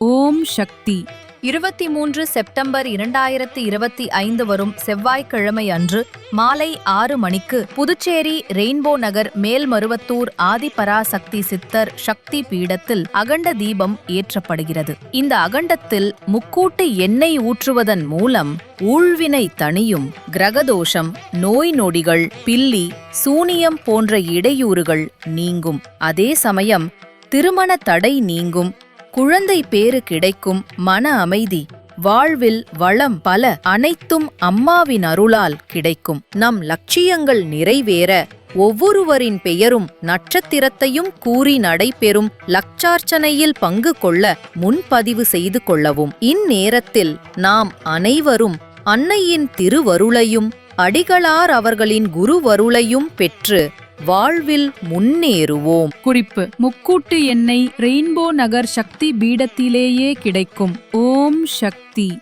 ஓம் சக்தி. இருபத்தி மூன்று செப்டம்பர் இரண்டாயிரத்தி இருபத்தி ஐந்து வரும் செவ்வாய்க்கிழமை அன்று மாலை ஆறு மணிக்கு புதுச்சேரி ரெயின்போ நகர் மேல்மருவத்தூர் ஆதிபராசக்தி சித்தர் சக்தி பீடத்தில் அகண்ட தீபம் ஏற்றப்படுகிறது. இந்த அகண்டத்தில் முக்கூட்டு எண்ணெய் ஊற்றுவதன் மூலம் ஊழ்வினை தணியும் கிரகதோஷம் நோய் நொடிகள் பில்லி சூனியம் போன்ற இடையூறுகள் நீங்கும். அதே சமயம் திருமண தடை நீங்கும். குழந்தை பேறு கிடைக்கும் மன அமைதி. வாழ்வில் வளம் பல அனைத்தும் அம்மாவின் அருளால் கிடைக்கும். நம் லட்சியங்கள் நிறைவேற ஒவ்வொருவரின் பெயரும் நட்சத்திரத்தையும் கூறி நடைபெறும் லட்சார்ச்சனையில் பங்கு கொள்ள முன்பதிவு செய்து கொள்ளவும். இந்நேரத்தில் நாம் அனைவரும் அன்னையின் திருவருளையும் அடிகளார் அவர்களின் குருவருளையும் பெற்று வாழ்வில் முன்னேறுவோம். குறிப்பு முக்கூட்டு எண்ணெய் ரெயின்போ நகர் சக்தி பீடத்திலேயே கிடைக்கும். ஓம் சக்தி.